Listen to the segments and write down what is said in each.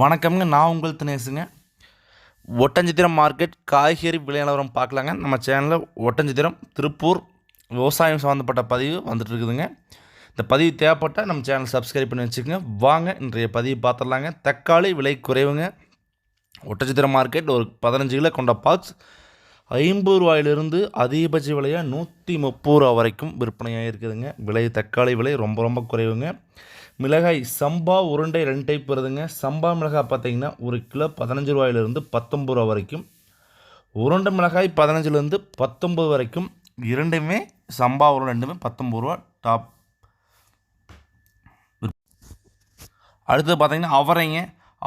வணக்கம்ங்க. நான் உங்கள் தினேசுங்க ஒட்டஞ்சித்திரம் மார்க்கெட் காய்கறி விலை நிலவரம் பார்க்கலாங்க. நம்ம சேனலில் ஒட்டஞ்சித்திரம் திருப்பூர் விவசாயம் சம்மந்தப்பட்ட பதிவு வந்துட்டு இருக்குதுங்க இந்த பதிவு தேவைப்பட்டால் நம்ம சேனல் சப்ஸ்கிரைப் பண்ணி வச்சுக்கோங்க. வாங்க இன்றைய பதிவு பார்த்துடலாங்க. தக்காளி விலை குறைவுங்க. ஒட்டச்சத்திரம் மார்க்கெட் ஒரு பதினஞ்சு கிலோ கொண்ட பாக்ஸ். ஐம்பது ரூபாயிலிருந்து அதிகபட்ச விலையாக நூற்றி முப்பது ரூபா வரைக்கும் விற்பனையாக இருக்குதுங்க. விலை தக்காளி விலை ரொம்ப ரொம்ப குறைவுங்க. மிளகாய் சம்பா உருண்டை ரெண்டு டைப் வருதுங்க சம்பா மிளகாய் பார்த்தீங்கன்னா ஒரு கிலோ பதினஞ்சு ரூபாயிலிருந்து பத்தொம்பது ரூபா வரைக்கும். உருண்டை மிளகாய் பதினஞ்சுலேருந்து பத்தொம்பது வரைக்கும். இரண்டுமே சம்பா உருண்டை ரெண்டுமே பத்தொம்பது ரூபா டாப். அடுத்தது பார்த்தீங்கன்னா அவரைங்க.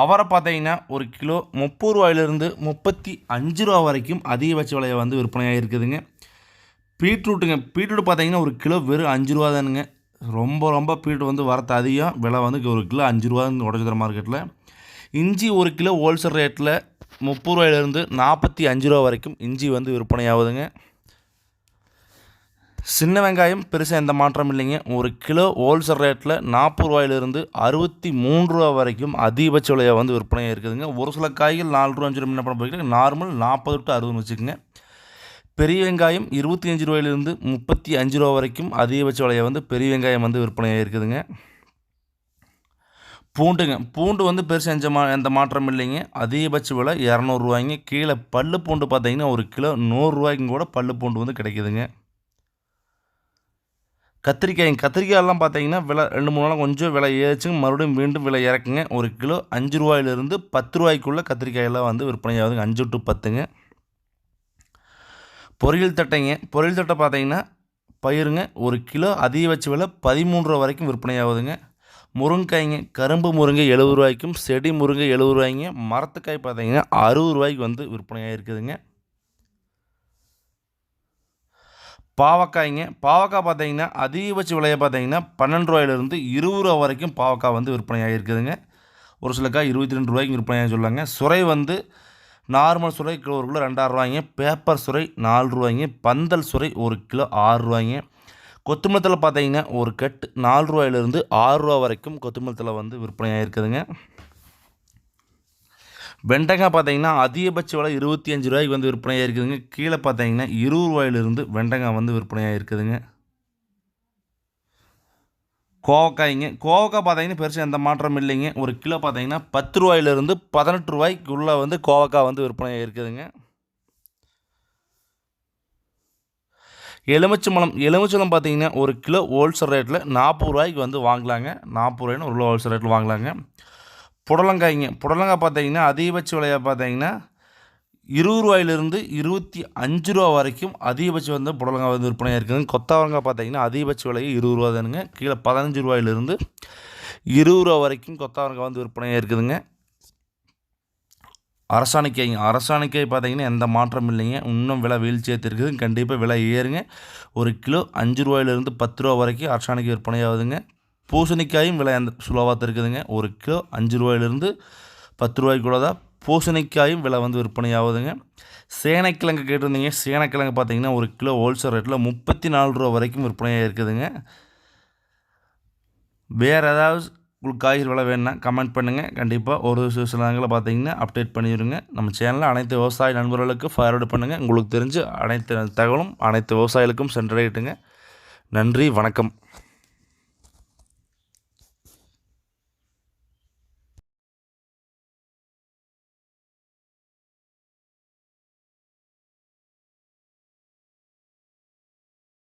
அவரை பார்த்தீங்கன்னா ஒரு கிலோ முப்பது ரூபாயிலிருந்து முப்பத்தி அஞ்சு ரூபா வரைக்கும் அதிகபட்ச விலையை வந்து விற்பனையாக இருக்குதுங்க. பீட்ரூட்டுங்க. பீட்ரூட் பார்த்தீங்கன்னா ஒரு கிலோ வெறும் அஞ்சு ரூபா தானுங்க. ரொம்ப ரொம்ப பீட்ரூட் வந்து வரத்து அதிகம். விலை வந்து ஒரு கிலோ அஞ்சு ரூபா உடச்சதுற மார்க்கெட்டில் இஞ்சி ஒரு கிலோ ஹோல்சேல் ரேட்டில் முப்பது ரூபாயிலேருந்து நாற்பத்தி அஞ்சு ரூபா வரைக்கும் இஞ்சி வந்து விற்பனை ஆகுதுங்க சின்ன வெங்காயம் பெருசாக எந்த மாற்றம் இல்லைங்க. ஒரு கிலோ ஹோல்சேல் ரேட்டில் நாற்பது ரூபாயிலிருந்து அறுபத்தி மூன்று ரூபா வரைக்கும் அதிகபட்ச விலையாக வந்து விற்பனையாக இருக்குதுங்க. ஒரு சில காய்கள் நாலு ரூபா அஞ்சு ரூபா என்ன பண்ண போகிறீங்க நார்மல் நாற்பது டு அறுபதுன்னு வச்சுக்கோங்க. பெரிய வெங்காயம் இருபத்தி அஞ்சு ரூபாயிலிருந்து முப்பத்தி அஞ்சு ரூபா வரைக்கும் அதிகபட்ச விலையை வந்து பெரிய வெங்காயம் வந்து விற்பனையாக இருக்குதுங்க. பூண்டுங்க. பூண்டு வந்து பெருசு எந்த மா எந்த மாற்றம் இல்லைங்க. அதிகபட்ச விலை இரநூறுவாய்ங்க கீழே பல்லு பூண்டு பார்த்தீங்கன்னா ஒரு கிலோ நூறுரூவாய்க்கும் கூட பல்லு பூண்டு வந்து கிடைக்குதுங்க. கத்திரிக்காய்ங்க கத்திரிக்காயெல்லாம் பார்த்தீங்கன்னா விலை ரெண்டு மூணு நாள் கொஞ்சம் விலை ஏறிச்சுங்க மறுபடியும் மீண்டும் விலை இறக்குங்க. ஒரு கிலோ அஞ்சு ரூபாயிலிருந்து பத்து ரூபாய்க்குள்ளே கத்திரிக்காயெல்லாம் வந்து விற்பனை ஆகுதுங்க. அஞ்சு டு பத்துங்க. பொரியல் தட்டைங்க. பொரியல் தட்டை பார்த்தீங்கன்னா பயிருங்க. ஒரு கிலோ அதிகபட்ச விலை பதிமூன்று ரூபா வரைக்கும் விற்பனையாகுதுங்க முருங்கைக்காய்ங்க கரும்பு முருங்கை எழுபது ரூபாய்க்கும் செடி முருங்கை எழுபது ரூபாய்ங்க. மரத்துக்காய் பார்த்தீங்கன்னா அறுபது ரூபாய்க்கு வந்து விற்பனையாக இருக்குதுங்க பாவக்காய்ங்க. பாவக்காய் பார்த்தீங்கன்னா அதிகபட்ச விலையை பார்த்தீங்கன்னா பன்னெண்டு ரூபாயிலிருந்து இருபது ரூபா வரைக்கும் பாவக்காய் வந்து விற்பனையாக இருக்குதுங்க. ஒரு சில காய் இருபத்தி ரெண்டு ரூபாய்க்கு விற்பனையாக சொல்லுவாங்க. சுரை வந்து நார்மல் சுரை கிலோ ஒரு கிலோ ரெண்டாயிரம் ரூபாய்ங்க. பேப்பர் சுரை நாலு ரூபாய்ங்க. பந்தல் சுரை ஒரு கிலோ ஆறு ரூபாய்ங்க. கொத்தமல்லத்தில் பார்த்தீங்கன்னா ஒரு கட்டு நாலு ரூபாயிலிருந்து ஆறு ரூபா வரைக்கும் கொத்தமல்லத்தில் வந்து விற்பனையாக இருக்குதுங்க. வெண்டைக்காய் பார்த்தீங்கன்னா அதிகபட்ச விலை இருபத்தி அஞ்சு ரூபாய்க்கு வந்து விற்பனையாக இருக்குதுங்க. கீழே பார்த்தீங்கன்னா இருபது ரூபாயிலிருந்து வெண்டைக்காய் வந்து விற்பனையாக இருக்குதுங்க. கோவக்காய்ங்க. கோவக்காய் பார்த்தீங்கன்னா பெருசாக எந்த மாற்றம் இல்லைங்க. ஒரு கிலோ பார்த்தீங்கன்னா பத்து ரூபாயிலிருந்து பதினெட்டு ரூபாய்க்குள்ளே வந்து கோவக்காய் வந்து விற்பனையாக இருக்குதுங்க. எலுமிச்சம்பழம். எலுமிச்சம்பழம் பார்த்தீங்கன்னா ஒரு கிலோ ஹோல்சேல் ரேட்டில் நாற்பது ரூபாய்க்கு வந்து வாங்கலாங்க. நாற்பது ரூபாய்னு ஒரு கிலோ ஹோல்சேல் ரேட்டில் வாங்கலாங்க. புடலங்காய்ங்க புடலங்காய் பார்த்தீங்கன்னா அதிகபட்ச விலையாக பார்த்தீங்கன்னா இருபது ரூபாயிலிருந்து இருபத்தி அஞ்சு ரூபா வரைக்கும் அதிகபட்சம் வந்து புடலங்காய் வந்து விற்பனையாக இருக்குதுங்க. கொத்தவரங்காய் பார்த்தீங்கன்னா அதிகபட்ச விலையை இருபது ரூபா தானுங்க. கீழே பதினஞ்சு ரூபாயிலிருந்து இருபது ரூபா வரைக்கும் கொத்தவரங்காய் வந்து விற்பனையாக இருக்குதுங்க. அரசாணிக்காய்ங்க அரசாணிக்காய் பார்த்தீங்கன்னா எந்த மாற்றம் இல்லைங்க. இன்னும் விலை வீழ்ச்சியாக இருக்குது கண்டிப்பாக விலை ஏறுங்க. ஒரு கிலோ அஞ்சு ரூபாயிலிருந்து பத்து ரூபா வரைக்கும் அரசாணிக்காய் விற்பனையாகுதுங்க. பூசணிக்காயும் விலை அந்த சுலபாக இருக்குதுங்க. ஒரு கிலோ அஞ்சு ரூபாயிலிருந்து பத்து ரூபாய்க்குள்ள தான் பூசணிக்காயும் விலை வந்து விற்பனையாகுதுங்க. சேனைக்கிழங்கு கேட்டிருந்தீங்க. சேனைக்கிழங்கு பார்த்தீங்கன்னா ஒரு கிலோ ஹோல்சேல் ரேட்டில் முப்பத்தி நாலு ரூபா வரைக்கும் விற்பனையாக இருக்குதுங்க. வேறு ஏதாவது உங்களுக்கு காய்கறி விலை வேணுன்னா கமெண்ட் பண்ணுங்கள் கண்டிப்பாக ஒரு சில நேரங்களில் பார்த்தீங்கன்னா அப்டேட் பண்ணிடுங்க. நம்ம சேனலில் அனைத்து விவசாய நண்பர்களுக்கு ஃபார்வர்டு பண்ணுங்கள் உங்களுக்கு தெரிஞ்சு அனைத்து தகவலும் அனைத்து விவசாயிகளுக்கும் சென்றடையிட்டுங்க. நன்றி வணக்கம்.